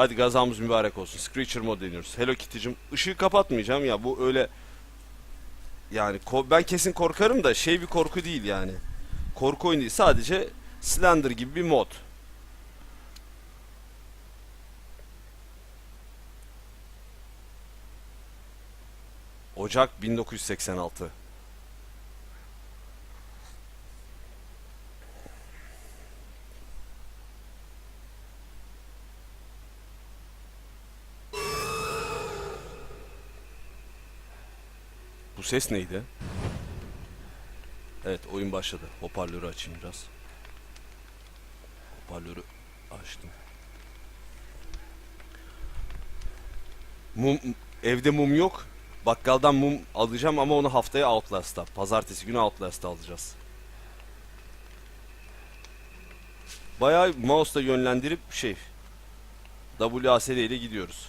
Hadi gazamız mübarek olsun. Screecher mod deniyoruz. Hello Kitty'cim. Işığı kapatmayacağım ya bu öyle... Yani ben kesin korkarım da şey bir korku değil yani. Korku oyunu değil. Sadece Slender gibi bir mod. Ocak 1986. Bu ses neydi? Evet oyun başladı. Hoparlörü açayım biraz. Hoparlörü açtım. Mum, evde mum yok. Bakkaldan mum alacağım ama onu haftaya Outlast'ta. Pazartesi günü Outlast'ta alacağız. Bayağı mouse'la yönlendirip şey WASD ile gidiyoruz.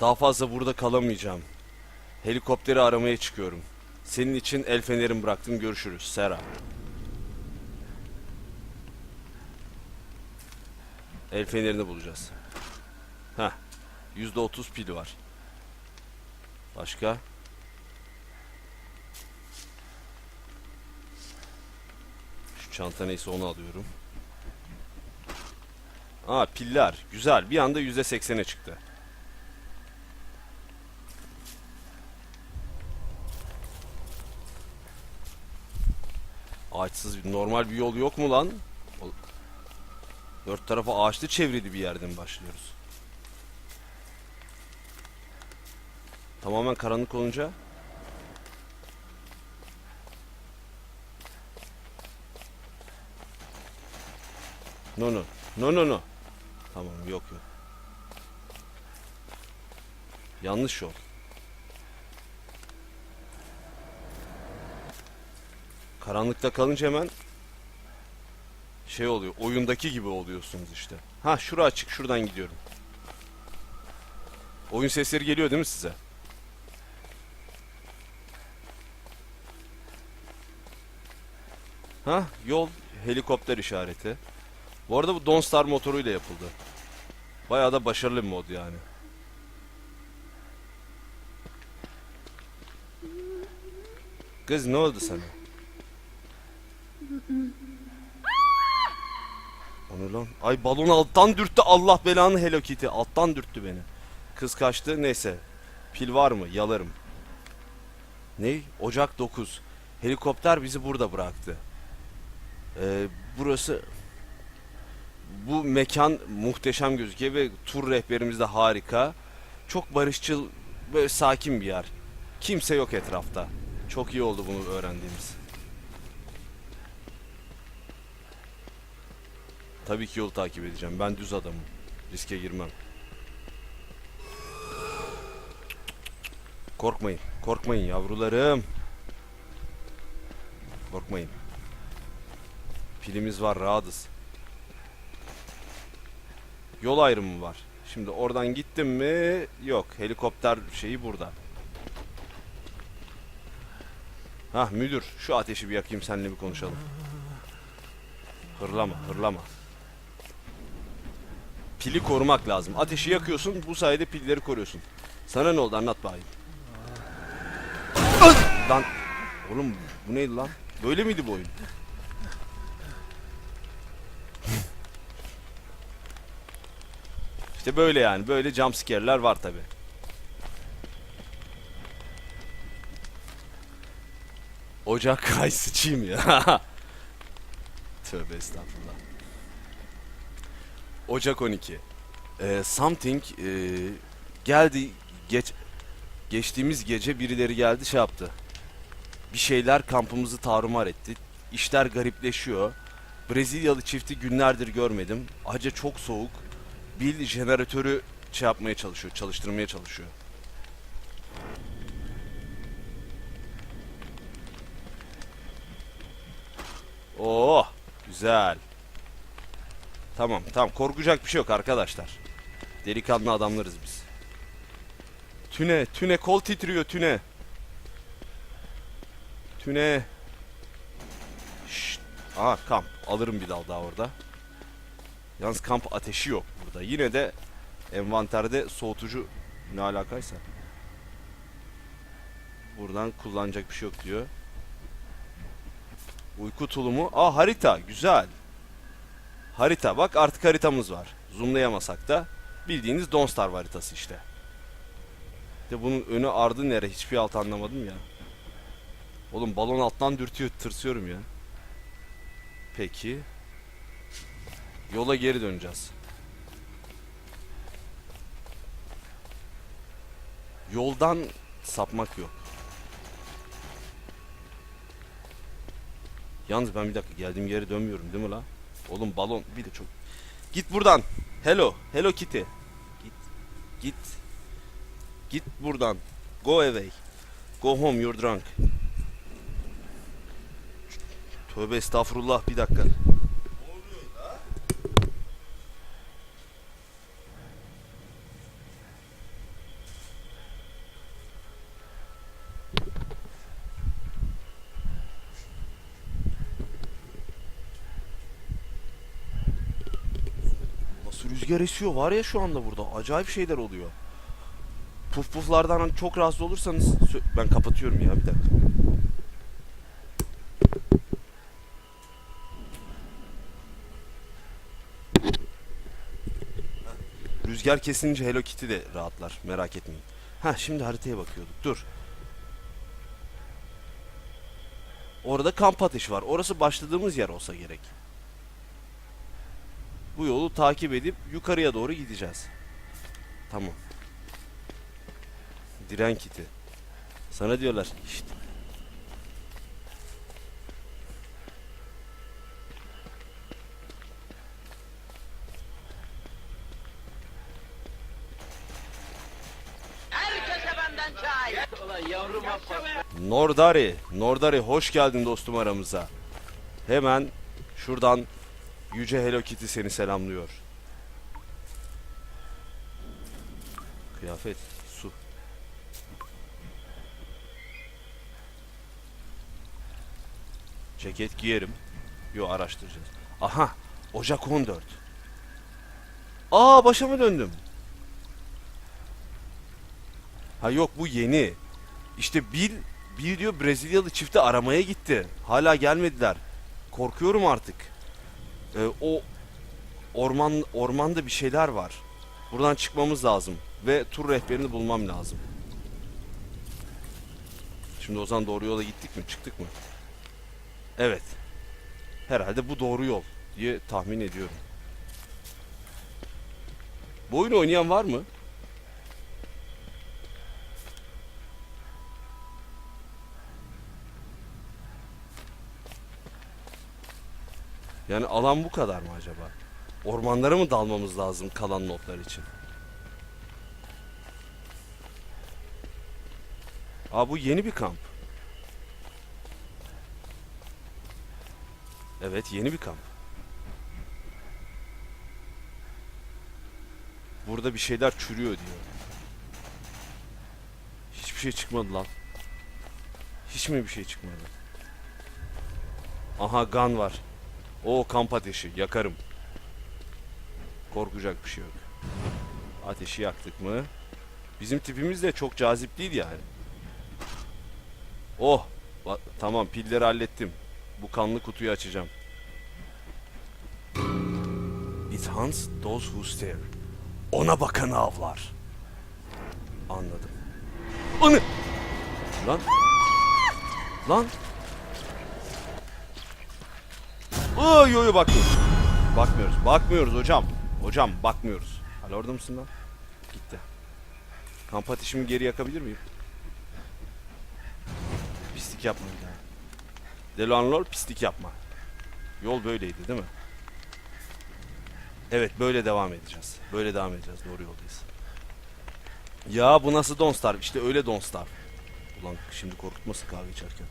Daha fazla burada kalamayacağım. Helikopteri aramaya çıkıyorum. Senin için el fenerim bıraktım. Görüşürüz. Sera. El fenerini bulacağız. Heh. %30 pil var. Başka? Şu çanta neyse onu alıyorum. Aa piller. Güzel. Bir anda %80'e çıktı. Ağaçsız normal bir yol yok mu lan? Dört tarafa ağaçlı çevrili bir yerden başlıyoruz. Tamamen karanlık olunca No no. No no no. Tamam yok yok. Yanlış yol. Karanlıkta kalınca hemen şey oluyor. Oyundaki gibi oluyorsunuz işte. Ha şura açık. Şuradan gidiyorum. Oyun sesleri geliyor değil mi size? Ha yol helikopter işareti. Bu arada bu Donstar motoruyla yapıldı. Bayağı da başarılı bir mod yani. Kız ne oldu sana? O ne lan? Ay balon alttan dürttü Allah belanı Hello Kitty. Alttan dürttü beni. Kız kaçtı neyse. Pil var mı? Yalarım. Ne? Ocak 9. Helikopter bizi burada bıraktı. Ee, burası bu mekan muhteşem gözüküyor ve tur rehberimiz de harika. Çok barışçıl, böyle sakin bir yer. Kimse yok etrafta. Çok iyi oldu bunu öğrendiğimiz. Tabii ki yolu takip edeceğim. Ben düz adamım. Riske girmem. Korkmayın. Korkmayın yavrularım. Korkmayın. Pilimiz var rahatız. Yol ayrımı var. Şimdi oradan gittim mi? Yok. Helikopter şeyi burada. Hah müdür şu ateşi bir yakayım seninle bir konuşalım. Hırlama hırlama. Pili korumak lazım. Ateşi yakıyorsun bu sayede pilleri koruyorsun. Sana ne oldu anlat bakayım. lan oğlum bu neydi lan? Böyle miydi bu oyun? İşte böyle yani. Böyle jumpscare'ler var tabi. Ocak ay sıçayım ya. Tövbe estağfurullah. Ocak 12. Ee, something ee, geldi geç geçtiğimiz gece birileri geldi şey yaptı. Bir şeyler kampımızı tarumar etti. İşler garipleşiyor. Brezilyalı çifti günlerdir görmedim. Acı çok soğuk. Bill jeneratörü şey yapmaya çalışıyor, çalıştırmaya çalışıyor. Oh, güzel. Tamam, tamam. Korkacak bir şey yok arkadaşlar. Delikanlı adamlarız biz. Tüne, tüne kol titriyor tüne. Tüne. Şşt, Aha kamp. Alırım bir dal daha orada. Yalnız kamp ateşi yok burada. Yine de envanterde soğutucu ne alakaysa. Buradan kullanacak bir şey yok diyor. Uyku tulumu. Aa harita. Güzel. Harita. Bak artık haritamız var. Zoomlayamasak da bildiğiniz Donstar haritası işte. De bunun önü ardı nere? Hiçbir alt anlamadım ya. Oğlum balon alttan dürtüyor. Tırsıyorum ya. Peki. Yola geri döneceğiz. Yoldan sapmak yok. Yalnız ben bir dakika geldiğim yere dönmüyorum değil mi la? Oğlum balon bir de çok... Git buradan. Hello. Hello Kitty. Git. Git. Git buradan. Go away. Go home you're drunk. Tövbe estağfurullah bir dakika. Nasıl rüzgar esiyor var ya şu anda burada. Acayip şeyler oluyor. Puf puflardan hani çok rahatsız olursanız ben kapatıyorum ya bir dakika. Rüzgar kesince Hello Kitty de rahatlar. Merak etmeyin. Ha şimdi haritaya bakıyorduk. Dur. Orada kamp ateşi var. Orası başladığımız yer olsa gerek. Bu yolu takip edip yukarıya doğru gideceğiz. Tamam. Diren kiti. Sana diyorlar affet. Nordari, Nordari hoş geldin dostum aramıza. Hemen şuradan Yüce Hello Kitty seni selamlıyor. Kıyafet, su. Ceket giyerim. Yo araştıracağız. Aha, Ocak 14. Aa başa mı döndüm? Ha yok bu yeni. İşte Bill, Bill diyor Brezilyalı çifti aramaya gitti. Hala gelmediler. Korkuyorum artık. Ee, o orman ormanda bir şeyler var. Buradan çıkmamız lazım ve tur rehberini bulmam lazım. Şimdi o zaman doğru yola gittik mi? Çıktık mı? Evet. Herhalde bu doğru yol diye tahmin ediyorum. Bu oyunu oynayan var mı? Yani alan bu kadar mı acaba? Ormanlara mı dalmamız lazım kalan notlar için? Aa bu yeni bir kamp. Evet yeni bir kamp. Burada bir şeyler çürüyor diyor. Hiçbir şey çıkmadı lan. Hiç mi bir şey çıkmadı? Aha gun var. O kamp ateşi yakarım. Korkacak bir şey yok. Ateşi yaktık mı? Bizim tipimiz de çok cazip değil yani. Oh! tamam pilleri hallettim. Bu kanlı kutuyu açacağım. It hunts those who stare. Ona bakanı avlar. Anladım. Anı! Lan! Lan! Oy yo yo bakmıyoruz. Bakmıyoruz. Bakmıyoruz hocam. Hocam bakmıyoruz. Hala orada mısın lan? Gitti. Kamp ateşimi geri yakabilir miyim? Pislik yapma bir daha. Delanlor pislik yapma. Yol böyleydi değil mi? Evet böyle devam edeceğiz. Böyle devam edeceğiz. Doğru yoldayız. Ya bu nasıl Don't Starve? İşte öyle Don't Starve. Ulan şimdi korkutmasın kahve içerken.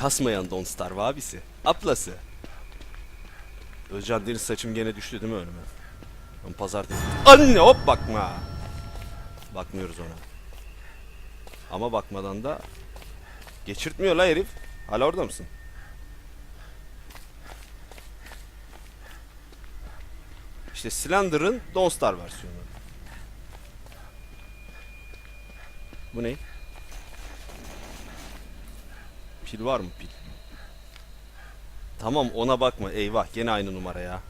Kasmayan Don't Starve abisi. Aplası. Özcan Deniz saçım gene düştü değil mi önüme? Ben pazartesi... Anne hop bakma. Bakmıyoruz ona. Ama bakmadan da geçirtmiyor la herif. Hala orada mısın? İşte Slender'ın Dawnstar versiyonu. Bu ne? Pil var mı pil? Tamam ona bakma. Eyvah gene aynı numara ya.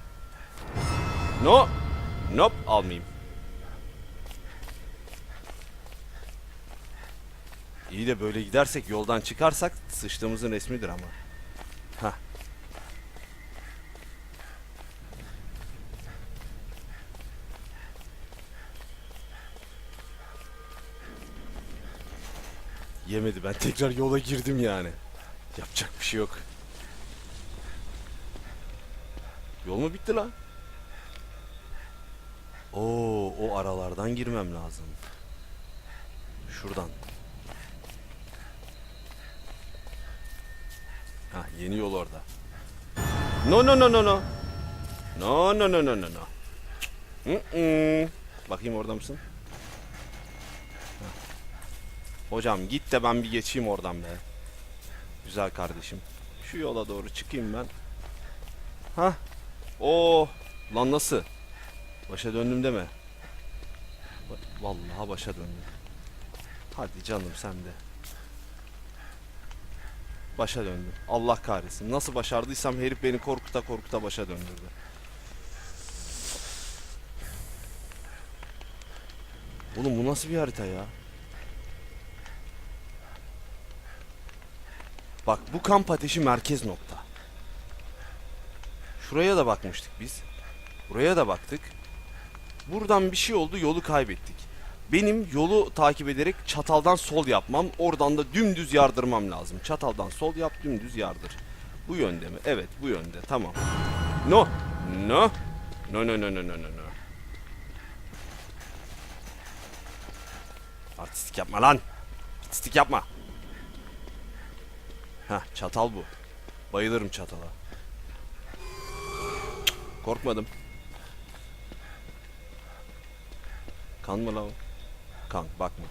No. Nope almayayım. İyi de böyle gidersek yoldan çıkarsak sıçtığımızın resmidir ama. Hah. Yemedi ben tekrar yola girdim yani. Yapacak bir şey yok. Yol mu bitti lan? Oo, o aralardan girmem lazım. Şuradan. Ha, yeni yol orada. No no no no no. No no no no no no. Mm-mm. Bakayım orada mısın? Hocam git de ben bir geçeyim oradan be. Güzel kardeşim. Şu yola doğru çıkayım ben. Ha. Oo. Lan nasıl? Başa döndüm deme. Vallahi başa döndüm. Hadi canım sen de. Başa döndüm. Allah kahretsin. Nasıl başardıysam herif beni korkuta korkuta başa döndürdü. Oğlum bu nasıl bir harita ya? Bak bu kamp ateşi merkez nokta. Şuraya da bakmıştık biz. Buraya da baktık. Buradan bir şey oldu yolu kaybettik. Benim yolu takip ederek çataldan sol yapmam, oradan da dümdüz yardırmam lazım. Çataldan sol yap, dümdüz yardır. Bu yönde mi? Evet, bu yönde. Tamam. No. No. No no no no no no. Artistik yapma lan. Artistik yapma. Heh, çatal bu. Bayılırım çatala. Korkmadım. Kan mı lan? Kan bakma.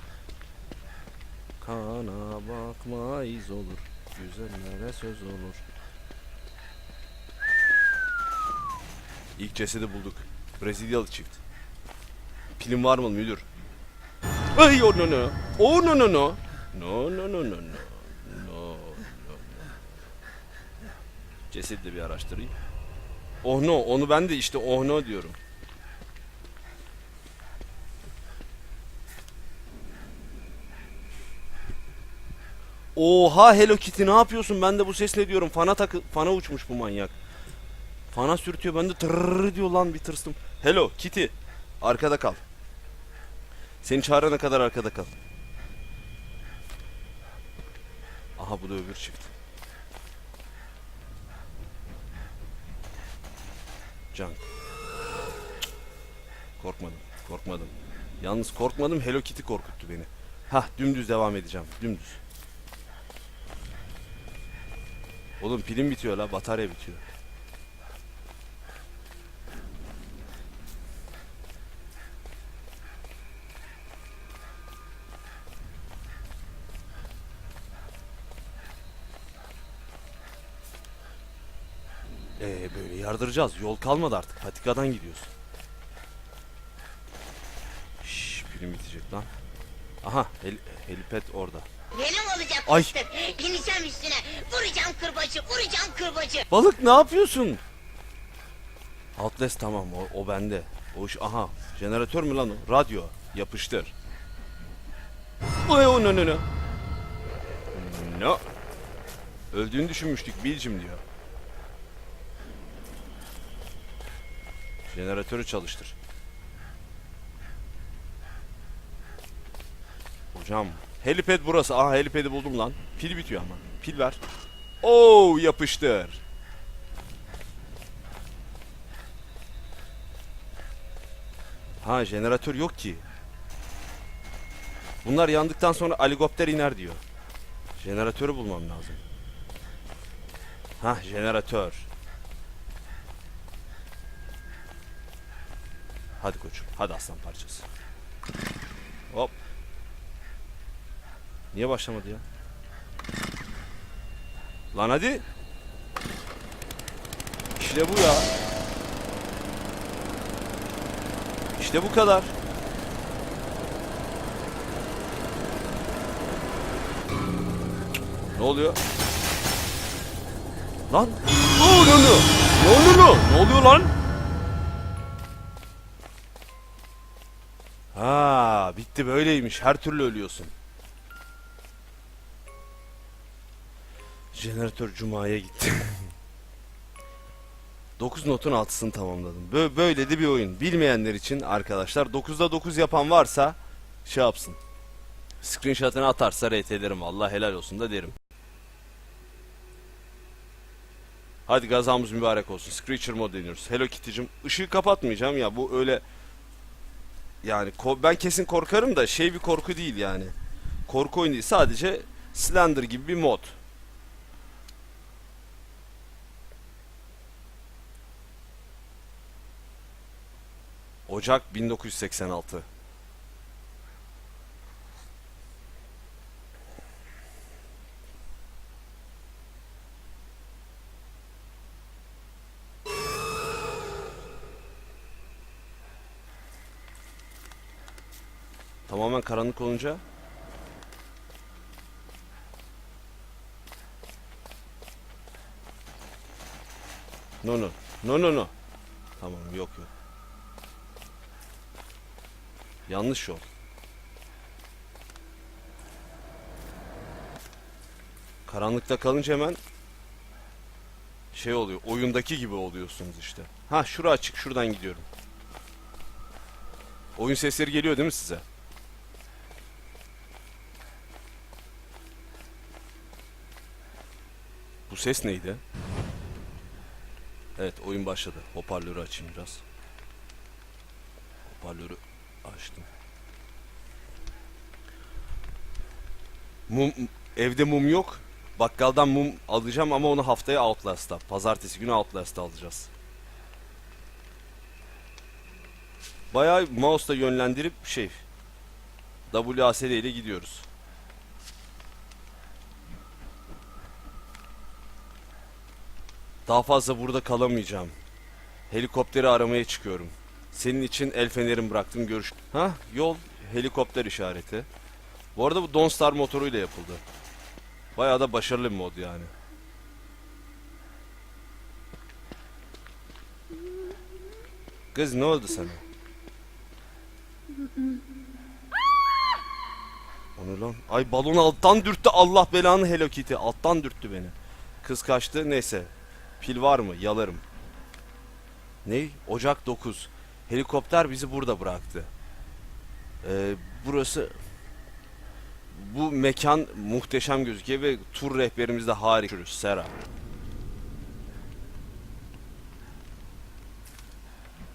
Kana bakma iz olur. Güzellere söz olur. İlk cesedi bulduk. Brezilyalı çift. Pilim var mı müdür? Ay oh no no. Oh no. No no no no no. No no no. Cesedi de bir araştırayım. Oh no onu ben de işte oh no diyorum. Oha Hello Kitty ne yapıyorsun? Ben de bu ses ne diyorum? Fana takı fana uçmuş bu manyak. Fana sürtüyor. Ben de tırrrr diyor lan bir tırstım. Hello Kitty. Arkada kal. Seni çağırana kadar arkada kal. Aha bu da öbür çift. Can. Korkmadım. Korkmadım. Yalnız korkmadım Hello Kitty korkuttu beni. Hah dümdüz devam edeceğim. Dümdüz. Oğlum pilim bitiyor la batarya bitiyor. Ee böyle yardıracağız. Yol kalmadı artık. Patikadan gidiyoruz. Şşş pilim bitecek lan. Aha hel helipad orada. Benim olacak Ay. fıstık. İneceğim üstüne. Vuracağım kırbacı, vuracağım kırbacı. Balık ne yapıyorsun? Outlast tamam o, o bende. O iş aha. Jeneratör mü lan o? Radyo. Yapıştır. Ay o no no no. No. Öldüğünü düşünmüştük Bilcim diyor. Jeneratörü çalıştır. Hocam helipad burası. Aha helipad'i buldum lan. Pil bitiyor ama. Pil ver. Oo yapıştır. Ha jeneratör yok ki. Bunlar yandıktan sonra helikopter iner diyor. Jeneratörü bulmam lazım. Ha jeneratör. Hadi koçum. Hadi aslan parçası. Hop. Niye başlamadı ya? Lan hadi. İşte bu ya. İşte bu kadar. Ne oluyor? Lan. Ne oluyor? Ne oluyor? Ne oluyor lan? Ha, bitti böyleymiş. Her türlü ölüyorsun. Jeneratör Cuma'ya gitti. 9 notun 6'sını tamamladım. Bö- böyle de bir oyun. Bilmeyenler için arkadaşlar 9'da 9 yapan varsa şey yapsın. Screenshot'ını atarsa rate ederim. Allah helal olsun da derim. Hadi gazamız mübarek olsun. Screecher mod deniyoruz. Hello Kitty'cim. Işığı kapatmayacağım ya bu öyle yani ben kesin korkarım da şey bir korku değil yani. Korku oyunu değil. Sadece Slender gibi bir mod. Ocak 1986. Tamamen karanlık olunca No no. No no no. Tamam yok yok. Yanlış yol. Karanlıkta kalınca hemen şey oluyor. Oyundaki gibi oluyorsunuz işte. Ha şura açık. Şuradan gidiyorum. Oyun sesleri geliyor değil mi size? Ses neydi? Evet oyun başladı. Hoparlörü açayım biraz. Hoparlörü açtım. Mum evde mum yok. Bakkaldan mum alacağım ama onu haftaya Outlast'ta. Pazartesi günü Outlast'ta alacağız. Bayağı mouse'la yönlendirip şey WASD ile gidiyoruz. Daha fazla burada kalamayacağım. Helikopteri aramaya çıkıyorum. Senin için el fenerim bıraktım görüş. Ha yol helikopter işareti. Bu arada bu Donstar motoruyla yapıldı. Bayağı da başarılı bir mod yani. Kız ne oldu sana? Onu lan. Ay balon alttan dürttü Allah belanı Hello Kitty. Alttan dürttü beni. Kız kaçtı neyse. Pil var mı? Yalarım. Ne? Ocak 9. Helikopter bizi burada bıraktı. Ee, burası bu mekan muhteşem gözüküyor ve tur rehberimiz de harika. Sera.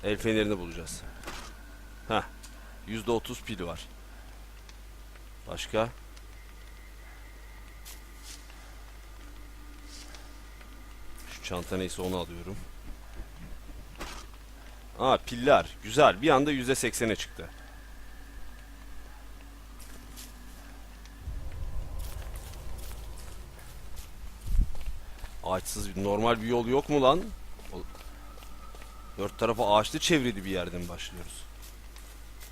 El fenerini bulacağız. Heh. %30 pil var. Başka? Çanta neyse onu alıyorum. Aa piller. Güzel. Bir anda %80'e çıktı. Ağaçsız bir normal bir yol yok mu lan? Dört tarafı ağaçlı çevrili bir yerden başlıyoruz.